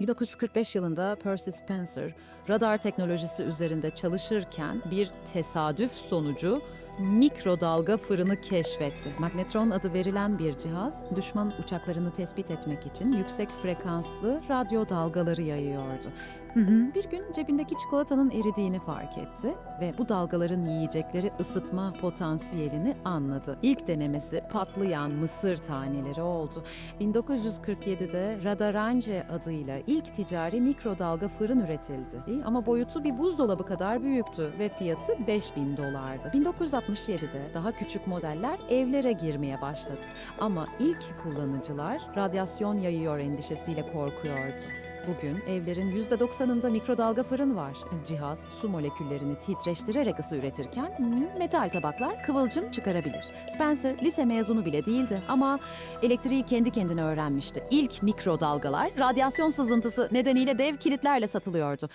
1945 yılında Percy Spencer radar teknolojisi üzerinde çalışırken bir tesadüf sonucu mikrodalga fırını keşfetti. Magnetron adı verilen bir cihaz, düşman uçaklarını tespit etmek için yüksek frekanslı radyo dalgaları yayıyordu. Hı hı. Bir gün cebindeki çikolatanın eridiğini fark etti ve bu dalgaların yiyecekleri ısıtma potansiyelini anladı. İlk denemesi patlayan mısır taneleri oldu. 1947'de Radaranje adıyla ilk ticari mikrodalga fırın üretildi. Ama boyutu bir buzdolabı kadar büyüktü ve fiyatı 5000 dolardı. 1967'de daha küçük modeller evlere girmeye başladı. Ama ilk kullanıcılar radyasyon yayıyor endişesiyle korkuyordu. Bugün evlerin %90'ında mikrodalga fırın var. Cihaz su moleküllerini titreştirerek ısı üretirken hmm, metal tabaklar kıvılcım çıkarabilir. Spencer lise mezunu bile değildi ama elektriği kendi kendine öğrenmişti. İlk mikrodalgalar radyasyon sızıntısı nedeniyle dev kilitlerle satılıyordu.